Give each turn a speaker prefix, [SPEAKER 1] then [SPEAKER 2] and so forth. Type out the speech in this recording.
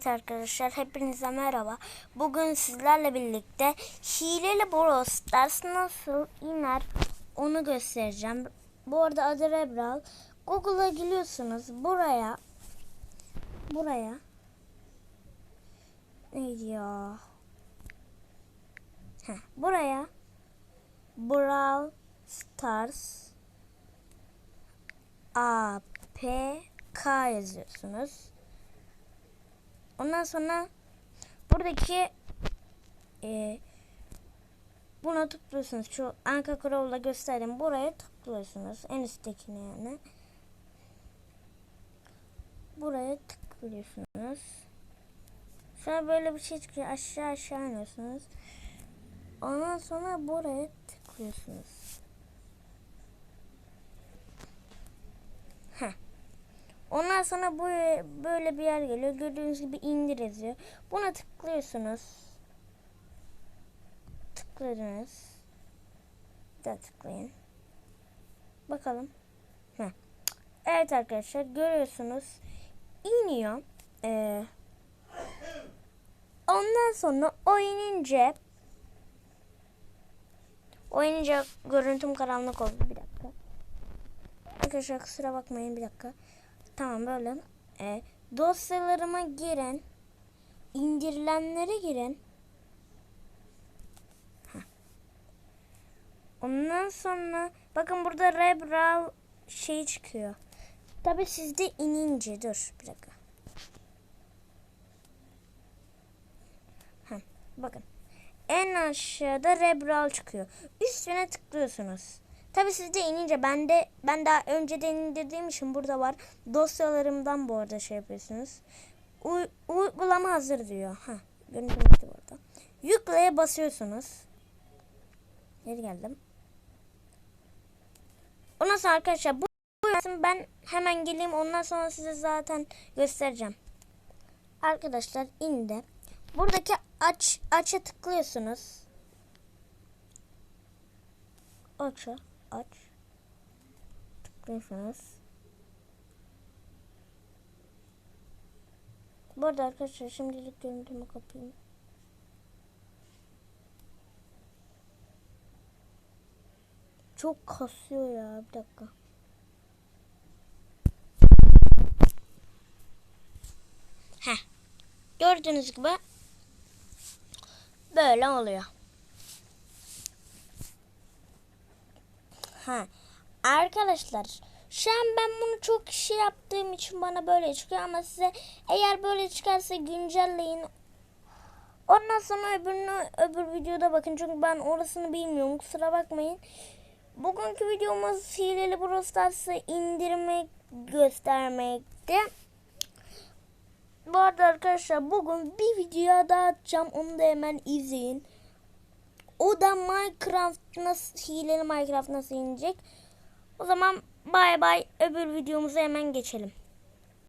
[SPEAKER 1] Evet arkadaşlar hepinize merhaba. Bugün sizlerle birlikte hileli Brawl Stars nasıl iner onu göstereceğim. Bu arada adı Rebral. Google'a giriyorsunuz. Buraya buraya neydi ya? Heh, buraya Brawl Stars A P K yazıyorsunuz. Ondan sonra buradaki e, buna tıklıyorsunuz. Şu Anka Crow'la gösterdim. Buraya tıklıyorsunuz. En üsttekine yani. Buraya tıklıyorsunuz. Sonra böyle bir şey çıkıyor. Aşağı aşağı iniyorsunuz. Ondan sonra buraya tıklıyorsunuz. Heh. Ondan sonra bu böyle bir yer geliyor. Gördüğünüz gibi indir yazıyor. Buna tıklıyorsunuz. Tıkladınız. Daha tıklayın. Bakalım. Heh. Evet arkadaşlar görüyorsunuz. iniyor. Ee, ondan sonra o inince o inince görüntüm karanlık oldu. Bir dakika. Arkadaşlar kusura bakmayın bir dakika. Tamam böyle. E, dosyalarıma girin. indirilenlere girin. Heh. Ondan sonra bakın burada Rebral şey çıkıyor. Tabi sizde inince dur bir dakika. Heh, bakın. En aşağıda Rebral çıkıyor. Üstüne tıklıyorsunuz. Tabi sizde inince ben de ben daha önceden indirdiğim için burada var. Dosyalarımdan bu arada şey yapıyorsunuz. U uygulama hazır diyor. Ha, görüntüm gitti bu arada. Yükleye basıyorsunuz. Geri geldim. Ondan sonra arkadaşlar bu ben hemen geleyim ondan sonra size zaten göstereceğim. Arkadaşlar indi. Buradaki aç aç'a tıklıyorsunuz. Aç'a aç. Tıklıyorsunuz. Bu arada arkadaşlar şimdilik görüntümü kapayım. Çok kasıyor ya bir dakika. Heh. Gördüğünüz gibi böyle oluyor. Ha. Arkadaşlar şu an ben bunu çok kişi yaptığım için bana böyle çıkıyor ama size eğer böyle çıkarsa güncelleyin. Ondan sonra öbürünü öbür videoda bakın çünkü ben orasını bilmiyorum kusura bakmayın. Bugünkü videomuz hileli Brawl Stars'ı indirmek göstermekte. Bu arada arkadaşlar bugün bir video daha atacağım onu da hemen izleyin. O da Minecraft nasıl hileli Minecraft nasıl inecek. O zaman bay bay öbür videomuza hemen geçelim.